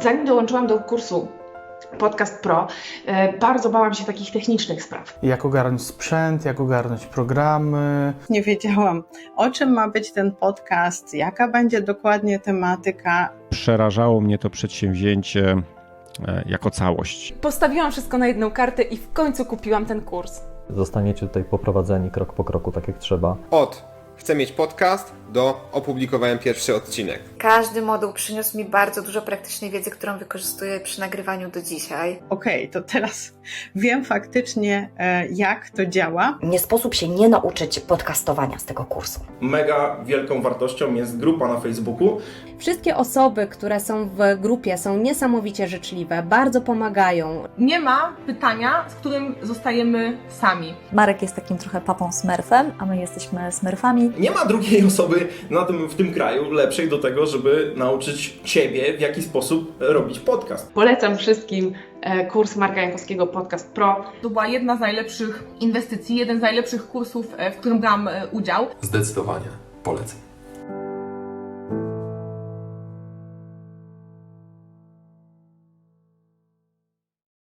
zanim dołączyłam do kursu Podcast Pro, e, bardzo bałam się takich technicznych spraw. Jak ogarnąć sprzęt, jak ogarnąć programy. Nie wiedziałam, o czym ma być ten podcast, jaka będzie dokładnie tematyka. Przerażało mnie to przedsięwzięcie e, jako całość. Postawiłam wszystko na jedną kartę i w końcu kupiłam ten kurs. Zostaniecie tutaj poprowadzeni krok po kroku, tak jak trzeba. Od chcę mieć podcast do opublikowałem pierwszy odcinek. Każdy moduł przyniósł mi bardzo dużo praktycznej wiedzy, którą wykorzystuję przy nagrywaniu do dzisiaj. Okej, to teraz wiem faktycznie, e, jak to działa. Nie sposób się nie nauczyć podcastowania z tego kursu. Mega wielką wartością jest grupa na Facebooku. Wszystkie osoby, które są w grupie, są niesamowicie życzliwe, bardzo pomagają. Nie ma pytania, z którym zostajemy sami. Marek jest takim trochę papą smurfem, a my jesteśmy smurfami. Nie ma drugiej osoby na tym, w tym kraju lepszej do tego, żeby nauczyć Ciebie, w jaki sposób robić podcast. Polecam wszystkim e, kurs Marka Jankowskiego Podcast Pro. To była jedna z najlepszych inwestycji, jeden z najlepszych kursów, e, w którym brałam e, udział. Zdecydowanie polecam.